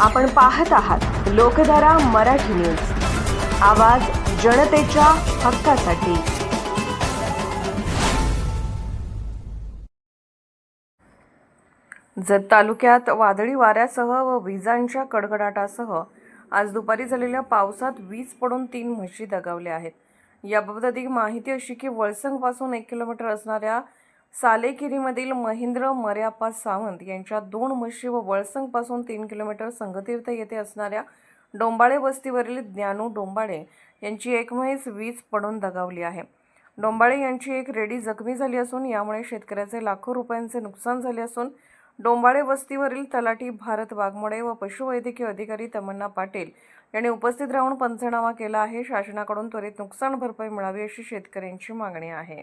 आपण पाहत आहात लोकधारा मराठी न्यूज. आवाज जनतेच्या हक्कासाठी. जत तालुक्यात वादळी वाऱ्यासह व विजांच्या कडकडाटासह आज दुपारी झालेल्या पावसात वीज पडून तीन म्हशी दगावल्या आहेत. याबाबत अधिक माहिती अशी की वळसंगपासून एक किलोमीटर असणाऱ्या सालेकिरीमधील महेंद्र मर्याप्पा सावंत यांच्या दोन म्हशी व वळसंगपासून तीन किलोमीटर संगतीर्थ येथे असणाऱ्या डोंबाळे वस्तीवरील ज्ञानू डोंबाळे यांची एक म्हैस वीज पडून दगावली आहे. डोंबाळे यांची एक रेडी जखमी झाली असून यामुळे शेतकऱ्याचे लाखो रुपयांचे नुकसान झाले असून डोंबाळे वस्तीवरील तलाठी भारत वाघमोडे व पशुवैद्यकीय अधिकारी तमन्ना पाटील यांनी उपस्थित राहून पंचनामा केला आहे. शासनाकडून त्वरित नुकसान भरपाई मिळावी अशी शेतकऱ्यांची मागणी आहे.